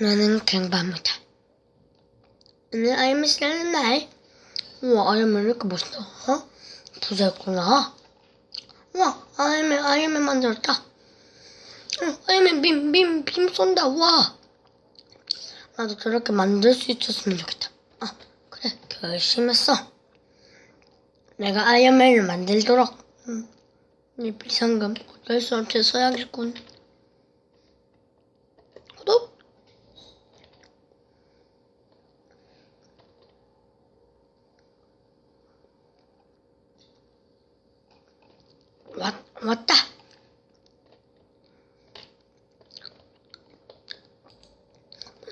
나는 갱바입니다. 오늘 아이엠을 쓰는 날. 우와, 아이엠을 이렇게 멋있다. 어? 부자였구나. 우와, 아이엠을, 아이엠을 만들었다. 어, 아이엠을 빔, 빔, 빔 쏜다. 우와. 나도 저렇게 만들 수 있었으면 좋겠다. 아, 그래. 결심했어. 내가 아이엠을 만들도록. 음, 이 비상금 어쩔 수 없이 써야겠군. 구독! 왔, 왔다!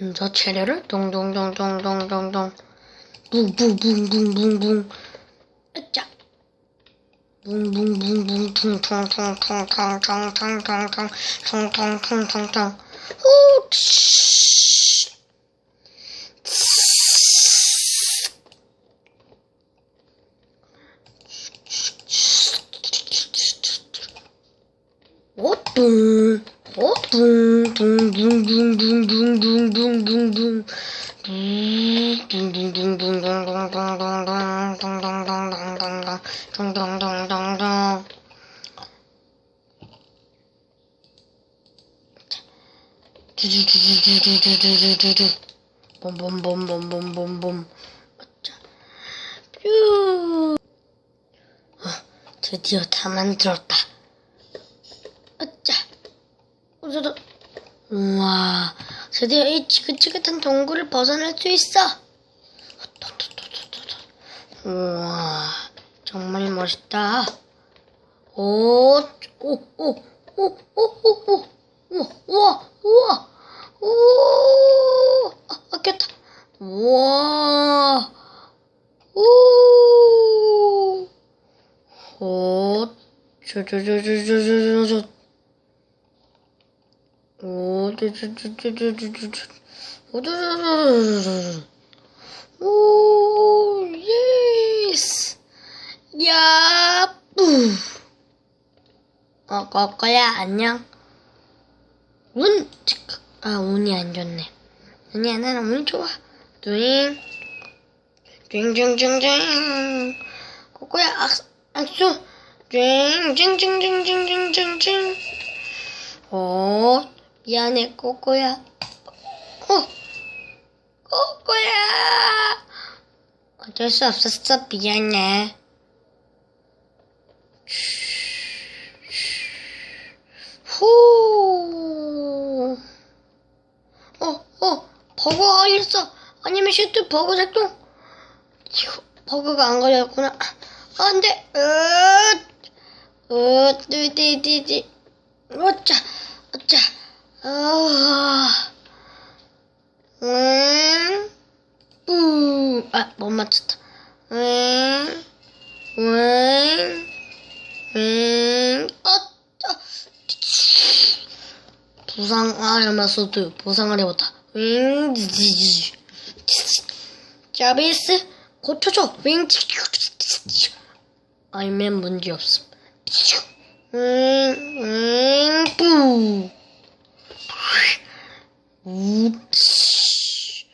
먼저 재료를 동동동동동동동 붕붕붕붕붕붕 으짜 붕붕붕붕붕 퉁퉁퉁퉁퉁퉁퉁퉁퉁퉁퉁퉁퉁 후 둥둥둥둥둥둥둥둥둥둥둥 두두두두두두두두두두 봄봄봄봄봄봄봄 뾰 어, 드디어 다 만들었다 어짜. 우주도 우와 드디어 이 지긋지긋한 동굴을 벗어날 수 있어. 우와 정말 멋있다. 오, 오, 오, 오, 오, 오, 오, 우와, 우와, 우와, 오, 아, 아꼈다. 우와, 오, 오, 저저저저저저저, 오, 예스. 야, 뿌. 어, 거거야, 안녕. 운, 아, 운이 안 좋네. 아니야, 나는 운 좋아. dwi잉. dwi잉dwi잉dwi잉dwi잉. 거거야, 악수, 악수. dwi잉dwi잉dwi잉dwi잉dwi잉dwi잉. 어. 미안해, 꼬꼬야. 어, 꼬꼬야. 어쩔 수 없었어, 미안해. 후. 어, 어, 버그가 걸렸어. 아니면 슈트 버그 작동. 휴, 버그가 안 걸렸구나. 아, 안 돼. 으, 으, 띠띠띠띠. 어짜, 어짜. 아, 응, 뿌. 아, 못 맞췄다. 응, 응, 응, 어짜. 부상 아야마소드 부상을 해봤다. 윙 자비스 고쳐줘. 윙 아니면 문제 없음. 윙윙 뿌. 우치.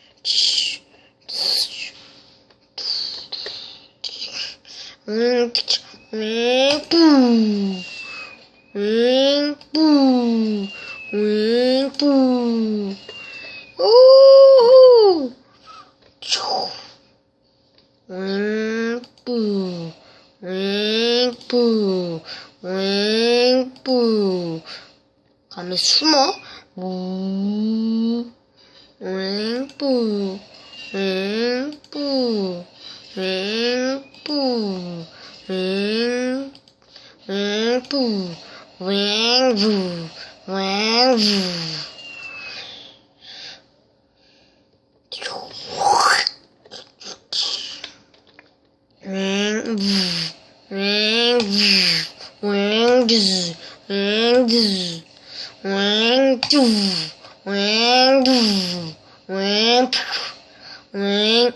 윙윙 뿌. 윙 뿌. 윙뿌 오 윙뿌 윙뿌 윙뿌 감히 숨어 um, limpo, limpo, limpo, limpo, limpo, limpo, limpo. One, two, one, two, one, one.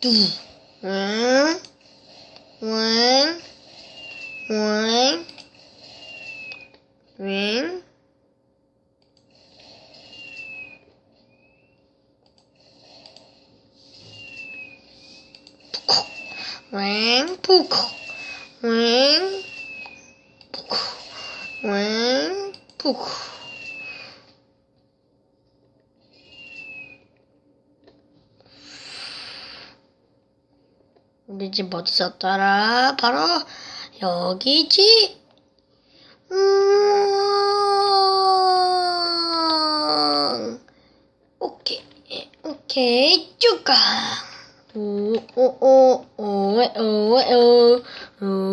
Two, one, one. 윙, 푸콕, 윙, 푸콕. 우리 집 어디 있었더라? 바로 여기지. 음, 오케이, 오케이, 쭉가. 오, 오, 오, 오에, 오에, 오, 오.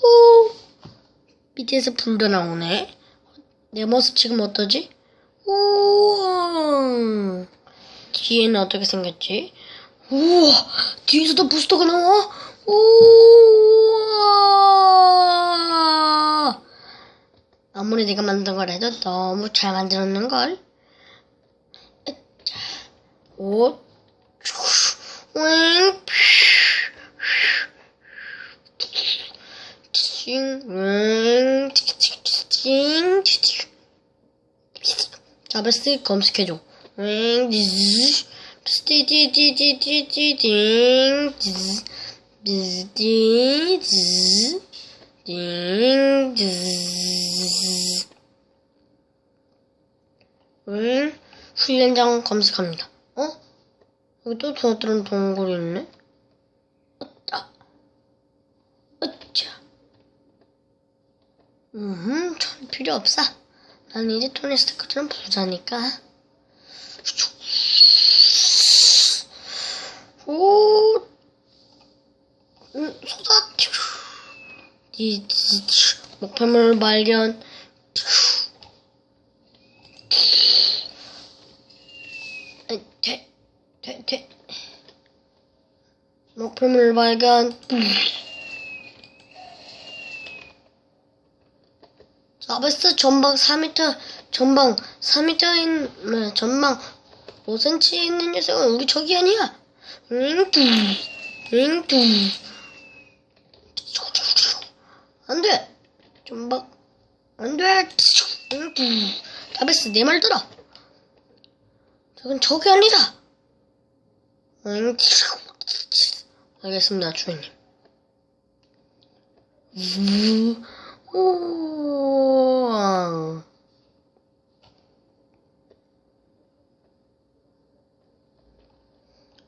오, 밑에서 불도 나오네. 내 모습 지금 어떠지? 우와. 뒤에는 어떻게 생겼지? 우와, 뒤에서도 부스터가 나와? 우와. 아무리 내가 만든 걸 해도 너무 잘 만들었는걸? 으 윙, 칭, 윙, 칭, 칭, 자베스 검색해줘. 윙, 지즈, 딩, 지즈. 윙, 훈련장 검색합니다. 어? 여기 또 저들은 동굴이 있네? 어따. 어짜. 음, 전 필요 없어. 난 이제 토니 스타크처럼 부자니까. 오, 음, 소다. 이, 이, 목표물 발견. 에, 돼, 돼, 돼. 목표물 발견. 아베스 전방 4m, 전방 4m인, 뭐, 전방 5cm 있는 녀석은 우리 적이 아니야. 윙뚜, 윙뚜. 안 돼. 전방, 안 돼. 윙뚜. 아베스 내 말 들어. 저건 적이 아니다. 윙뚜. 알겠습니다, 주인님. 우, 오.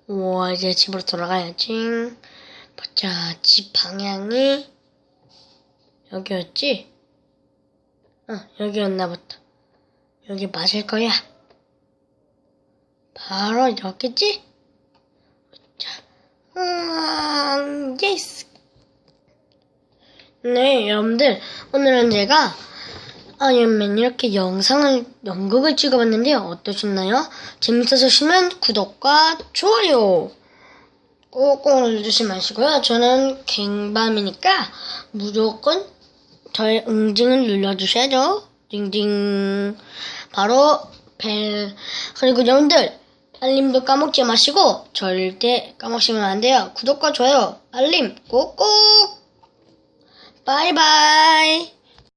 우와, 이제 집으로 돌아가야지. 보자, 집 방향이 여기였지? 어, 여기였나 보다. 여기 맞을 거야. 바로 여기지? 자, 음, 예스. 네, 여러분들. 오늘은 제가 아이언맨 이렇게 영상을, 연극을 찍어봤는데요. 어떠셨나요? 재밌으셨으면 구독과 좋아요 꼭꼭 눌러주시 마시고요. 저는 갱밤이니까 무조건 저의 응징을 눌러주셔야죠. 징징. 바로 벨. 그리고 여러분들, 알림도 까먹지 마시고 절대 까먹으시면 안 돼요. 구독과 좋아요, 알림 꼭꼭! 바이바이.